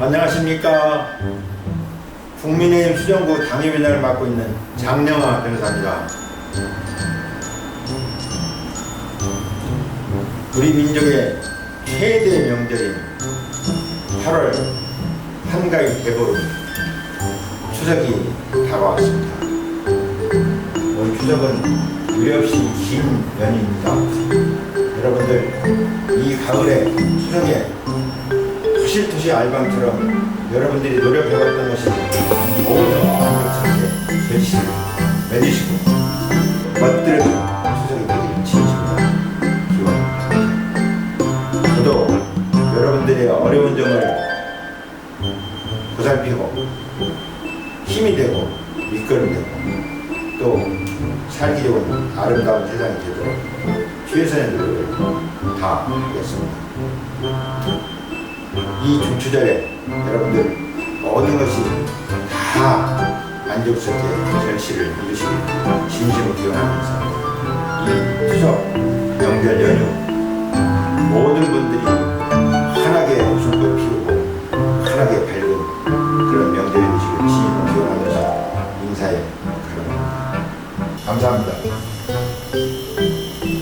안녕하십니까. 국민의힘 수정구 당협위원장을 맡고 있는 장영화 변호사입니다. 우리 민족의 최대 명절인 8월 한가위 대보름 추석이 다가왔습니다. 올 추석은 유례없이 긴 연휴입니다. 여러분들 이 가을에 추석에 토실토실 알밤처럼 여러분들이 노력해왔던 것이 모두 완벽하게 결실을 맺으시고 멋들은 진심으로 기원합니다. 저도 여러분들의 어려운 점을 보살피고 힘이 되고 밑거름이 되고 또 살기 좋은 아름다운 세상이 되도록 최선의 노력을 다하겠습니다. 이 중추절에 여러분들 모든 것이 다 만족스럽게 결실을 이루시길 진심으로 기원하면서 이 추석 명절 연휴 모든 분들이 환하게 웃음꽃 피우고 환하게 밝은 그런 명절이 되시길 진심으로 기원하면서 인사에 가릅니다. 감사합니다.